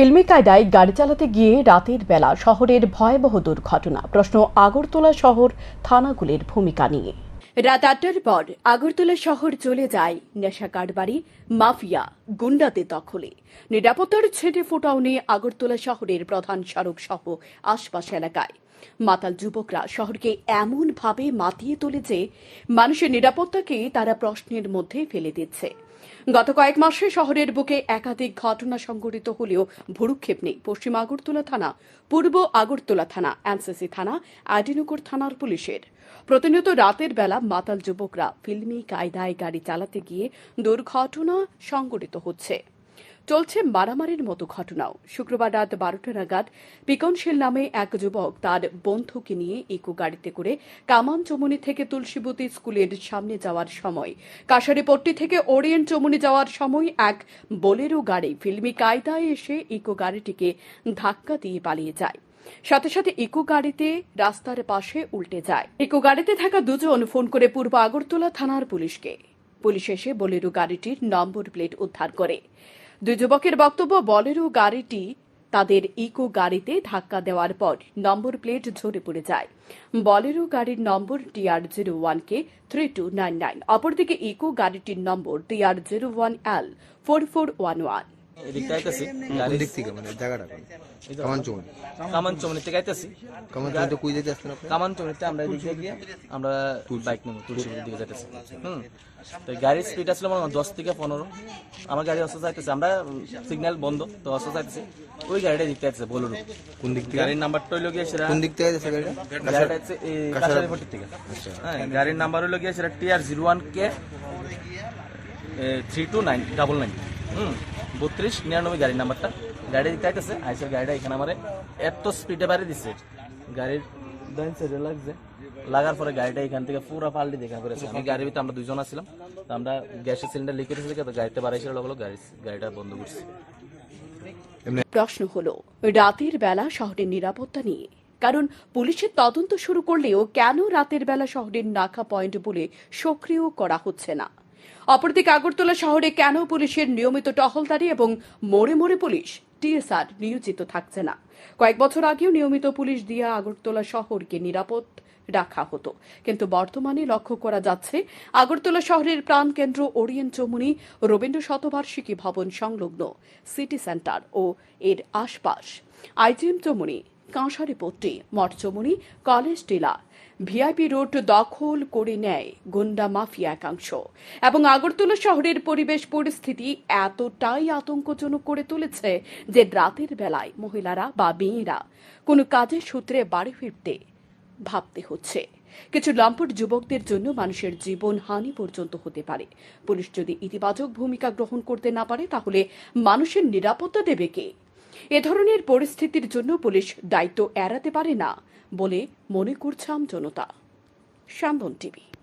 ফিল্মি কায়দায় গাড়ি চালাতে গিয়ে রাতের বেলা শহরের ভয়াবহ দুর্ঘটনা। প্রশ্ন, আগরতলা শহর থানাগুলির ভূমিকা নিয়ে। রাত আটটার পর আগরতলা শহর চলে যায় নেশা কারবারি, মাফিয়া, গুন্ডাদের দখলে। নিরাপত্তার ছেটে ফোটাও নিয়ে আগরতলা শহরের প্রধান সড়ক সহ আশপাশ এলাকায়। মাতাল যুবকরা শহরকে এমন ভাবে মাতিয়ে তোলে যে মানুষের নিরাপত্তাকে তারা প্রশ্নের মধ্যে ফেলে দিচ্ছে। গত কয়েক মাসে শহরের বুকে একাধিক ঘটনা সংঘটিত হলেও ভুরুক্ষেপ নেই। পশ্চিম আগরতলা থানা, পূর্ব আগরতলা থানা, এনসিসি থানা আইডিনগর থানার পুলিশের। প্রতিনিয়ত রাতের বেলা মাতাল যুবকরা ফিল্মি কায়দায় গাড়ি চালাতে গিয়ে দুর্ঘটনা সংঘটিত হচ্ছে। চলছে মারামারির মতো ঘটনাও। শুক্রবার রাত বারোটা নাগাদ পিকনশীল নামে এক যুবক তার বন্ধুকে নিয়ে ইকো গাড়িতে করে কামান চমুনি থেকে তুলসীবতী স্কুলের সামনে যাওয়ার সময়। কাশারিপট্টি থেকে ওরিয়েন্ট চমুনি যাওয়ার সময় এক বোলেরো গাড়ি ফিল্মি কায়দায় এসে ইকো গাড়িটিকে ধাক্কা দিয়ে পালিয়ে যায়। সাথে সাথে ইকো গাড়িতে রাস্তার পাশে উল্টে যায়। ইকো গাড়িতে থাকা দুজন ফোন করে পূর্ব আগরতলা থানার পুলিশকে। পুলিশ এসে বোলেরো গাড়িটির নম্বর প্লেট উদ্ধার করে। দুই যুবকের বক্তব্য, বলেরো গাড়িটি তাদের ইকো গাড়িতে ধাক্কা দেওয়ার পর নম্বর প্লেট ঝরে পড়ে যায়। বলেরো গাড়ির number TR zero one K three two nine nine. অপরদিকে ইকো গাড়িটির number TR zero one L four four one one. এদিকটা আইতেছি। গাড়ি দিক থেকে? মানে জায়গাটা কামান চমনি থেকে আইতেছি। কামান চৌন কুই যেতে আসছেন আপনি? কামান চমনিতে আমরা এদিক গিয়ে আমরা বাইক নেব তুলসীপুরের দিকে যাইতেছি। হুম। তো গাড়ির স্পিড আসলে মনে হয় দশ থেকে পনেরো। আমার গাড়ি অস্ত্র যাইতেছে আমরা সিগন্যাল বন্ধ তো অস্ত্র যাইতেছে ওই গাড়িটা দিকতে আসছে বলুন কোন দিক থেকে? গাড়ির নাম্বারটা হইল গিয়ে সেটা কোন দিক থেকে যাচ্ছে গাড়িটা? গাড়িটা হচ্ছে এই থেকে। হ্যাঁ গাড়ির নাম্বার হইল গিয়ে সেটা TR zero one K three two nine double nine হুম। বত্রিশ নিরানব্বই গাড়ির নাম্বারটা। গাড়ি দিতে আইতেছে আইসের গাড়িটা এখানে আমার এত স্পিডে বাড়ি দিচ্ছে গাড়ির ডাইন সাইডে লাগছে। লাগার পরে গাড়িটা এখান থেকে পুরো পাল্টি দেখা করেছে। আমি গাড়ির ভিতরে আমরা দুজন আছিলাম। তো আমরা গ্যাসের সিলিন্ডার লিক করেছি তো গাড়িতে বাড়াইছিল লোক গাড়ি গাড়িটা বন্ধ করছি। প্রশ্ন হলো রাতের বেলা শহরের নিরাপত্তা নিয়ে। কারণ পুলিশের তদন্ত শুরু করলেও কেন রাতের বেলা শহরের নাকা পয়েন্ট বলে সক্রিয় করা হচ্ছে না? অপরদিকে আগরতলা শহরে কেন পুলিশের নিয়মিত টহলদারি এবং মোড়ে মোড়ে পুলিশ টিএসআর নিয়োজিত থাকছে না? কয়েক বছর আগেও নিয়মিত পুলিশ দিয়ে আগরতলা শহরকে নিরাপদ রাখা হতো। কিন্তু বর্তমানে লক্ষ্য করা যাচ্ছে, আগরতলা শহরের প্রাণকেন্দ্র ওরিয়েন্ট চমুনি, রবীন্দ্র শতবার্ষিকী ভবন সংলগ্ন সিটি সেন্টার ও এর আশপাশ। আইজিএম চমুনি কাঁসারিপট্টি মঠ চমুনি কলেজ টিলা। ভিআইপি রোড দখল করে নেয় গুন্ডা মাফিয়া একাংশ। এবং আগরতলা শহরের পরিবেশ পরিস্থিতি এতটাই আতঙ্কজনক করে তুলেছে যে রাতের বেলায় মহিলারা বা মেয়েরা কোনো কাজের সূত্রে বাড়ি ফিরতে ভাবতে হচ্ছে। কিছু লম্পট যুবকদের জন্য মানুষের জীবন হানি পর্যন্ত হতে পারে। পুলিশ যদি ইতিবাচক ভূমিকা গ্রহণ করতে না পারে, তাহলে মানুষের নিরাপত্তা দেবে কে? এ ধরনের পরিস্থিতির জন্য পুলিশ দায়িত্ব এড়াতে পারে না বলে মনে করছে জনতা। সান্দন টিভি।